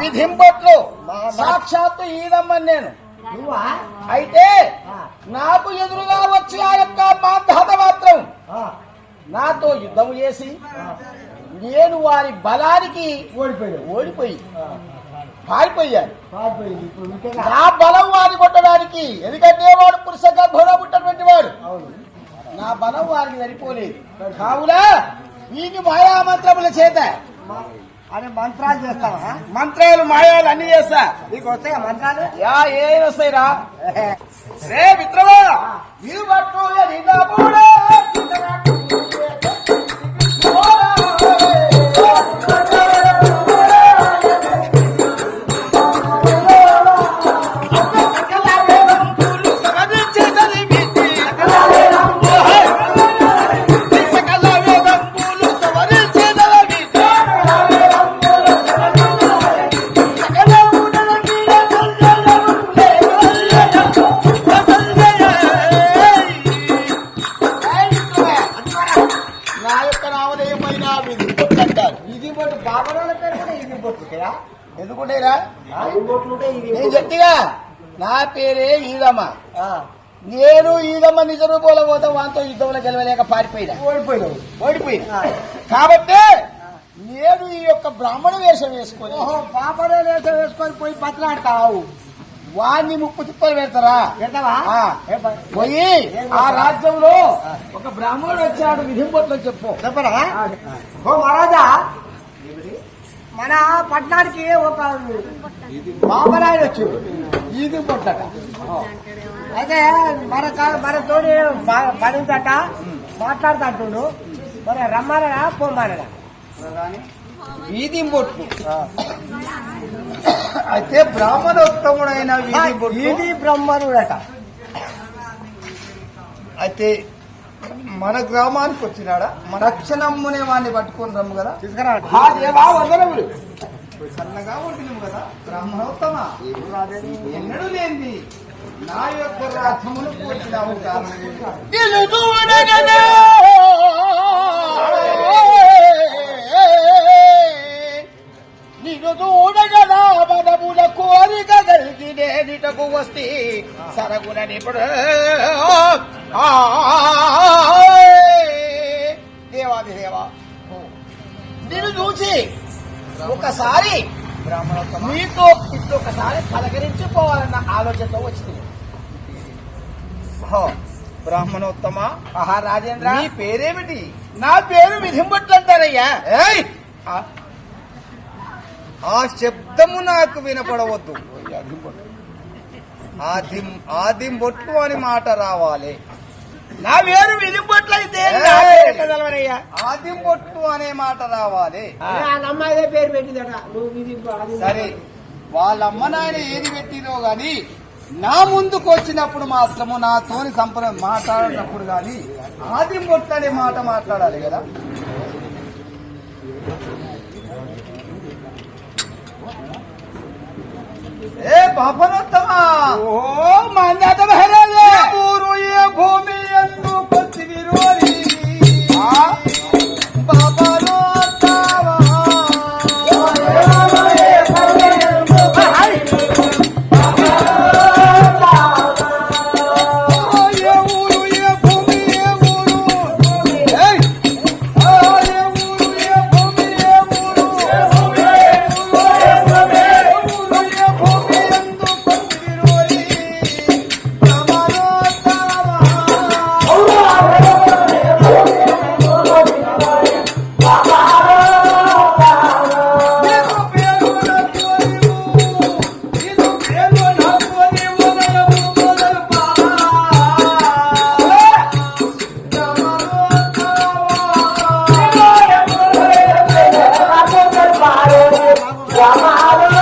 విధింపట్లు సాక్షాత్తు ఈదమ్మని నేను. అయితే నాకు ఎదురుగా వచ్చి ఆ యొక్క మాంధాత మాత్రం నాతో యుద్ధం చేసి. నేను వారి బలానికి ఓడిపోయి ఆ, పారిపోయాను. నా బలం వారిని కొట్టడానికి ఎందుకంటే వాడు పురుష గర్భంలో పుట్టినటువంటి వాడు నా బలం వారికి సరిపోలేదు. కావున వీని మాయా మంత్రముల చేత అరే మంత్రాలు చేస్తావా? మంత్రాలు మాయాలు అన్ని చేస్తా. నీకు వస్తాయా మంత్రాలు? యా ఏం వస్తాయిరా? రే మిత్రమా! అంటారు. ఇది బొట్టు కూడా ఇది బొట్టు కదా? ఎందుకుంటేరా నేను. గట్టిగా నా పేరే ఈదమ్మ ఆ, నేను ఈదమ్మ నిజ రూపంలో పోతే వాంతో యుద్ధంలో గెలవలేక పారిపోయినా. ఓడిపోయినా ఆ. కాబట్టి నేను ఈ యొక్క బ్రాహ్మణ వేషం వేసుకొని ఓహో పాపడే వేస వేసుకొని పోయి బతలాడతావు. వాణ్ణి ముప్పు తిప్పలు పెడతారా? పోయి ఆ రాజ్యంలో ఒక బ్రాహ్మణుడు వచ్చాడు విధింపట్లో చెప్పు. చెప్పరా? ఓ మహారాజా మన పట్టణానికి ఒక బాబరాయన వచ్చాడు. ఈది పొట్టట అయితే మన మనతోని బ- పడిందట మాట్లాడుతుంటుడు మరి రమ్మనడా పొమ్మనడా వీధి బొట్లు అయితే బ్రాహ్మణోత్తముడైన వీధి బొట్లు ఈది బ్రహ్మనుడట అయితే మన గ్రామానికి వచ్చినాడా? మన రక్షణమ్మునే వాడిని పట్టుకొని రమ్ము కదా? తీసుకురా ఆ దేవా వందనములు సన్నగా ఉంటున్నాము కదా? బ్రాహ్మణోత్తమ. ఎన్నడూ లేనిది. నా యొక్క రథమును పోల్చినావు నిన్ను నిటకు వస్తే సరగున నిపుడు దేవాది దేవా నిన్ను చూసి ఒకసారి మీతో ఇట్లొకసారి పలకరించిపోవాలన్న ఆలోచనతో వచ్చింది. బ్రాహ్మణోత్తమ. ఆహా రాజేంద్ర నీ పేరేమిటి? నా పేరు విధింపట్లు అంటారయ్యా ఏయ్! ఆ శబ్దము నాకు వినపడవద్దు. ఆదిం ఆదిం బొట్లు అని మాట రావాలి. నా పేరు విధింపట్లు అయితే? ఆదిం బొట్లు అనే మాట రావాలి. అమ్మాయిదే పేరు పెట్టిందట. నువ్వు సరే వాళ్ళ అమ్మ నాయన ఏది పెట్టిరో గాని నా ముందుకు వచ్చినప్పుడు మాత్రము నాతోని సంప్ర మాట్లాడినప్పుడు గాని ఆదిం బొట్లు అనే మాట మాట్లాడాలి కదా. ఏ Oh. 我们